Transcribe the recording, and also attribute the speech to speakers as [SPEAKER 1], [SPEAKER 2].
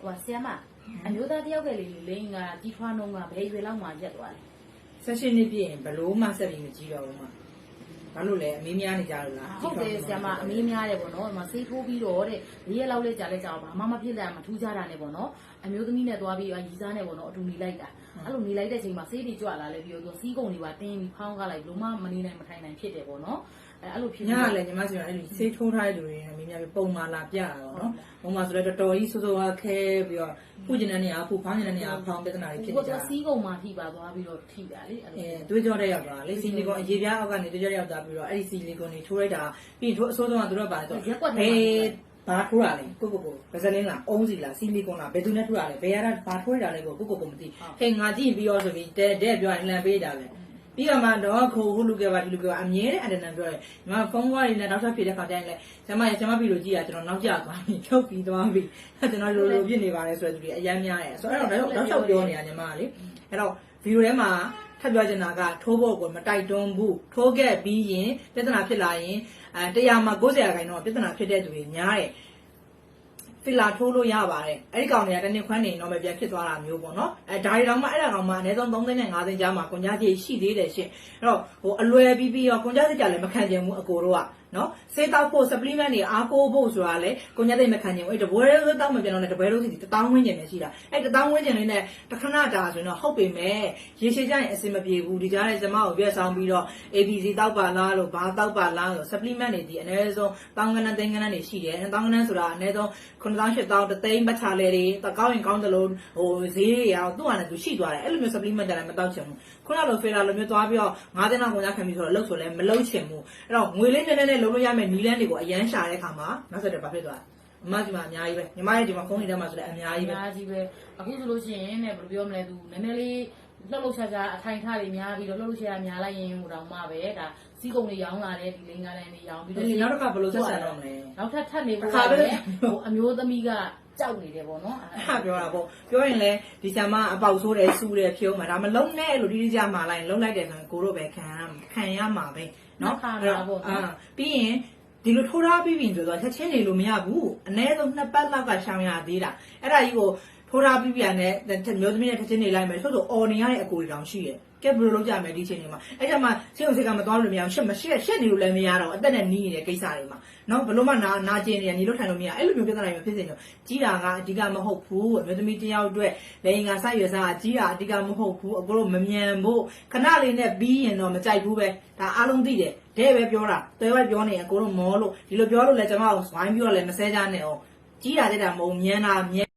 [SPEAKER 1] ဟိုဆရာမအမျိုးသားတယောက်ကလေးလိန်ကကြီးထွားနှုံးကဘယ်ရွယ်လောက်မှရက်သွားလဲ
[SPEAKER 2] ဆက်ရှင်နှစ်ပြည့်ရင်ဘလို့မှဆက်ပြီးမကြည့်တော့ဘူးမှာ ဘာလို့လဲအမေးများနေကြလို့လား
[SPEAKER 1] ဟုတ်တယ်ဆရာမအမေးများတယ်ပေါ့နော်ဒီမှာဆေးထိုးပြီးတော့တဲ့၄ရက်လောက်လဲကြာလဲကြာတော့ဘာမှမဖြစ်လဲမထူးကြတာနဲ့ပေါ့နော်အမျိုးသမီးနဲ့သွားပြီးရီစားနဲ့ပေါ့နော်အတူနေလိုက်တာအဲ့လိုနေလိုက်တဲ့ချိန်မှာဆေးတွေကြွလာလဲပြီးတော့စီးကုံတွေပါတင်းပြီးဖောင်းကားလိုက်လုံးမမနေနိုင်မထိုင်နိုင်ဖြစ်တယ်ပေါ့နော်အဲ့အဲ့လိုဖြစ်
[SPEAKER 2] ညကလည်းညီမစီကအဲ့ဒီဆေးထိုးထားတဲ့လူတွေနဲ့အမေးများပြီးပုံမှန်လာပြတာတော့နော်ပုံမှန်ဆိုတော့တော်တော်ကြီးစိုးစိုးအားခဲပြီးတော့ခုကျင်တဲ့နေရာခုဖောင်းကျင်တဲ့နေရာဖောင်းပြဿနာတွေဖြစ်
[SPEAKER 1] ကို
[SPEAKER 2] နေကြ
[SPEAKER 1] က
[SPEAKER 2] တာ
[SPEAKER 1] စီးကုံမှာထိပါသွားပြီးတော့ထိတာလေအဲ့
[SPEAKER 2] အဲ
[SPEAKER 1] လို
[SPEAKER 2] တွေးကြောတဲ့ရောက်တာလေစီလီကွန်အရေးပြားအောက်ကနေတွေးကြောတဲ့ရောက်တာပြီးတော့အဲ့ဒီစီလီကွန်တွေထိုးလိုက်တာပြီးထိုးအစိုးဆုံးကသူတို့ပါတော့ဘေးဘာထိုးရလဲကိုကိုကိုဗဇလင်းလားအုံးစီလားစီလီကွန်လားဘယ်သူနဲ့ထိုးရလဲဘယ်ရတာဘာထိုးရတာလဲကိုကိုကိုကိုမသိဟဲ့ငါကြည့်ပြီးတော့ဆိုပြီးတဲ့တဲ့ပြောရင်လန်ပေးတာပဲပြီးတော့မှတော့ခိုးဟိုလူကပါဒီလူကပါအမြဲတမ်းအတန်တန်ပြောတယ်ညီမဖုန်းကားတွေနဲ့နောက်ထပ်ဖြေတဲ့ခါကျရင်လေကျမရကျမပြီးလို့ကြည့်ရကျွန်တော်နောက်ကျသွားပြီဖြုတ်ပြီးသွားပြီကျွန်တော်လိုလိုပြစ်နေပါတယ်ဆိုတဲ့သူတွေအများများတယ်ဆိုတော့အဲ့တော့တော့တော့ပြောနေတာညီမကလေအဲ့တော့ဗီဒီယိုထဲမှာ ထပ်ပြောချင်တာကထိုးဖို့ကိုမတိုက်တွန်းဘူးထိုးခဲ့ပြီးရင်ပြဿနာဖြစ်လာရင်အဲတရားမှာ90ရာခိုင်နှုန်းပြဿနာဖြစ်တဲ့သူတွေများတယ်ဖီလာထိုးလို့ရပါတယ်အဲ့ဒီကောင်တွေကတစ်နှစ်ခွန်းနေတော့ပဲပြန်ဖြစ်သွားတာမျိုးပေါ့နော်အဲဒါတွေတော့မှအဲ့ဒါကောင်မှအနည်းဆုံး3သိန်းနဲ့5သိန်းကြားမှာကွန်ကြကြီးရှိသေးတယ်ရှင်အဲ့တော့ဟိုအလွယ်ပြီးပြီးရောကွန်ကြစိတ်ကြလည်းမခံချင်ဘူးအကိုတို့ကနော်စေးတောက်ဖို့ supplement တွေအားကိုးဖို့ဆိုတာလေကွန်ကြစိတ်မခံချင်ဘူးအဲ့တပွဲတောက်မပြန်တော့လည်းတပွဲလုံးစီတောင်းဝင်းကျင်နေရှိတာအဲ့တောင်းဝင်းကျင်လေးနဲ့တခဏတာဆိုရင်တော့ဟုတ်ပေမဲ့ရေရှည်ကြရင်အဆင်မပြေဘူးဒီကြားထဲကျမကိုပြည့်ဆောင်ပြီးတော့ ABC တောက်ပါလားလို့ဘာတောက်ပါလားလို့ supplement တွေဒီအနည်းဆုံးတောင်းကနန်းသိန်းကနန်းတွေရှိတယ်တောင်းကနန်းဆိုတာအနည်းဆုံး9000 8000တသိန်းပတ်ချလဲတွေတကောင်းရင်ကောင်းတယ်လို့ဟိုဈေးတွေရောသူ့ဟာနဲ့သူရှိသွားတယ်အဲ့လိုမျိုး supplement တွေလည်းမတောက်ချင်ဘူးခုနလို failure လိုမျိုးသွားပြီးတော့9သိန်းလောက်ကုန်ကြခံပြီးဆိုတော့လှုပ်ဆိုလဲမလှုပ်ချင်ဘူးအဲ့တော့ငွေလေးနည်းနည်းနဲ့လုံးလို့ရမယ်နီးလန်းတွေကိုအရန်ရှာတဲ့အခါမှာနောက်ဆက်တယ်ဘာဖြစ်သွားလဲအမကြီးမအများကြီးပဲညီမရဲ့ဒီမှာဖုန်းနေထဲမှာဆိုလည်းအများ
[SPEAKER 1] အ
[SPEAKER 2] ကြီးပဲ
[SPEAKER 1] များကြီးပဲအခုဆိုလို့ရှိရင်ねဘယ်လိုပြောမလဲသူနည်းနည်းလေး လှုပ်လှုပ်ရှားရှားအထိုင်ထားတွေများပြီးတော့လှုပ်လှုပ်ရှားရှားများလိုက်ရင်ဟိုတောင်မှပဲဒါစီးကုံတွေရောင်းလာတဲ့ဒီလင်းကားလန်တွေရောင်းပြီးတော့
[SPEAKER 2] ဒီနောက်တစ်ခါဘယ်လိုဆက်ဆံတော့မလဲ
[SPEAKER 1] နောက်ထပ်ထပ်နေဖို့
[SPEAKER 2] ကလည်း
[SPEAKER 1] ဟိုအမျိုးသမီးကကြောက်နေတယ်ပေါ့နော်
[SPEAKER 2] အဲ့ဒါပြောတာပေါ့ပြောရင်လဲဒီဆံမအပေါက်ဆိုးတယ်စူးတယ်ဖြုံးမှာဒါမလုံးနဲ့လို့ဒီဒီကြမှာလိုက်လုံးလိုက်တယ်ဆိုကိုတို့ပဲခံခံရမှာပဲနော်အဲ့ဒါပေါ့အာပြီးရင်ဒီလိုထိုးထားပြီးပြီဆိုတော့ချက်ချင်းနေလို့မရဘူးအနည်းဆုံးနှစ်ပတ်လောက်ကရှောင်ရသေးတာအဲ့ဒါကြီးကို ထိုးထားပြီးပြန်တဲ့မျိုးသမီးနဲ့ချက်ချင်းနေလိုက်မယ်ဆိုတော့အော်နေရတဲ့အကိုတွေတောင်ရှိတယ်ကဲဘယ်လိုလုပ်ကြမလဲဒီချိန်တွေမှာအဲ့ကျမှစိတ်ုံစိတ်ကမသွားလို့မရအောင်ရှက်မရှက်ရှက်နေလို့လည်းမရတော့အသက်နဲ့နီးနေတဲ့ကိစ္စတွေမှာနော်ဘယ်လိုမှနာနာကျင်နေရညီလို့ထိုင်လို့မရအဲ့လိုမျိုးပြဿနာတွေမဖြစ်စေချင်ကြီးတာကအဓိကမဟုတ်ဘူးအမျိုးသမီးတစ်ယောက်အတွက်လေရင်ကစိုက်ရွယ်စားကြီးတာအဓိကမဟုတ်ဘူးအကိုတို့မမြန်ဖို့ခဏလေးနဲ့ပြီးရင်တော့မကြိုက်ဘူးပဲဒါအားလုံးသိတယ်တဲ့ပဲပြောတာတဲပဲပြောနေအကိုတို့မောလို့ဒီလိုပြောလို့လည်းကျွန်မကိုဝိုင်းပြီးတော့လည်းမဆဲကြနဲ့အောင်ကြီးတာတဲ့တာမဟုတ်မြန်တာမြန်